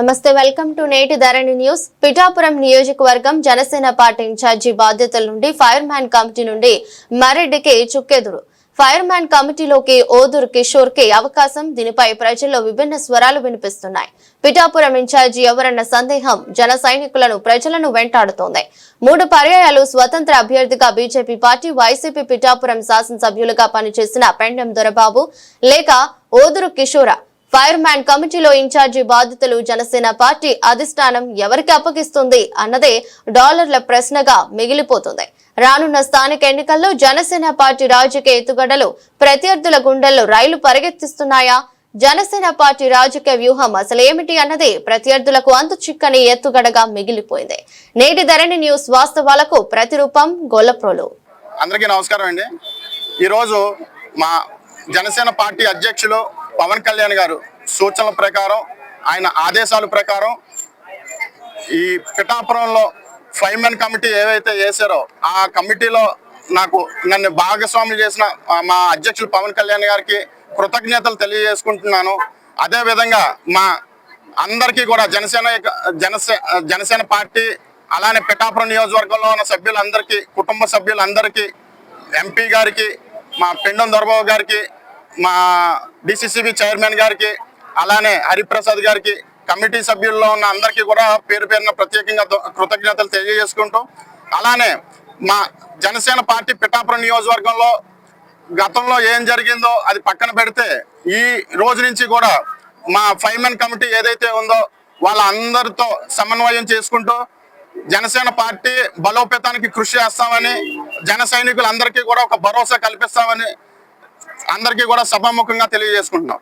నమస్తే welcome to నేటి ధరణి news. Pithapuram నియోజకవర్గం జనసేన పార్టీ ఇన్ఛార్జి బాధ్యతల నుండి ఫైర్ మ్యాన్ కమిటీ నుండి మరెడ్డికి చుక్కెదురు. ఫైర్ మ్యాన్ కమిటీలోకి ఓదురు కిషోర్కి అవకాశం దీనిపై ప్రజల్లో విభిన్న స్వరాలు వినిపిస్తున్నాయి. పిఠాపురం ఇన్ఛార్జి ఎవరన్న సందేహం జన సైనికులను ప్రజలను వెంటాడుతోంది. మూడు పర్యాయాలు స్వతంత్ర అభ్యర్థిగా బీజేపీ పార్టీ వైసీపీ పిఠాపురం శాసనసభ్యులుగా పనిచేసిన పెండెం దొరబాబు లేక ఓదురు కిషోర ఫైర్ మ్యాన్ కమిటీలో ఇన్ఛార్జి బాధ్యతలు జనసేన పార్టీ అధిష్టానం ఎవరికి అప్పగిస్తుంది అన్నదే డాలర్ల ప్రశ్నగా మిగిలిపోతుంది. రానున్న స్థానిక ఎన్నికల్లో జనసేన పార్టీ రాజకీయ ఎత్తుగడలు ప్రత్యర్థుల గుండెల్లో రైలు పరిగెత్తిస్తున్నాయా? జనసేన పార్టీ రాజకీయ వ్యూహం అసలేమిటి అన్నది ప్రత్యర్థులకు అంతు చిక్కని ఎత్తుగడగా మిగిలిపోయింది. నేటి ధరణి న్యూస్ వాస్తవాలకు ప్రతిరూపం గొల్లప్రోలు. అందరికీ నమస్కారం అండి. ఈరోజు మా జనసేన పార్టీ అధ్యక్షులు పవన్ కళ్యాణ్ గారు సూచనల ప్రకారం ఆయన ఆదేశాల ప్రకారం ఈ పిఠాపురంలో ఫైవ్ మెన్ కమిటీ ఏవైతే వేశారో ఆ కమిటీలో నాకు నన్ను భాగస్వాములు చేసిన మా అధ్యక్షులు పవన్ కళ్యాణ్ గారికి కృతజ్ఞతలు తెలియజేసుకుంటున్నాను. అదేవిధంగా మా అందరికీ కూడా జనసేన జనసే జనసేన పార్టీ అలానే పిఠాపురం నియోజకవర్గంలో ఉన్న సభ్యులందరికీ కుటుంబ సభ్యులందరికీ ఎంపీ గారికి మా పెండం దొరబాబు గారికి మా డిసిసిబి చైర్మన్ గారికి అలానే హరిప్రసాద్ గారికి కమిటీ సభ్యుల్లో ఉన్న అందరికీ కూడా పేరు పేరున ప్రత్యేకంగా కృతజ్ఞతలు తెలియజేసుకుంటూ అలానే మా జనసేన పార్టీ పిఠాపురం నియోజకవర్గంలో గతంలో ఏం జరిగిందో అది పక్కన పెడితే ఈ రోజు నుంచి కూడా మా ఫైవ్ మెన్ కమిటీ ఏదైతే ఉందో వాళ్ళందరితో సమన్వయం చేసుకుంటూ జనసేన పార్టీ బలోపేతానికి కృషి చేస్తామని జన సైనికులందరికీ కూడా ఒక భరోసా కల్పిస్తామని అందరికీ కూడా సభాముఖంగా తెలియజేసుకుంటున్నాం.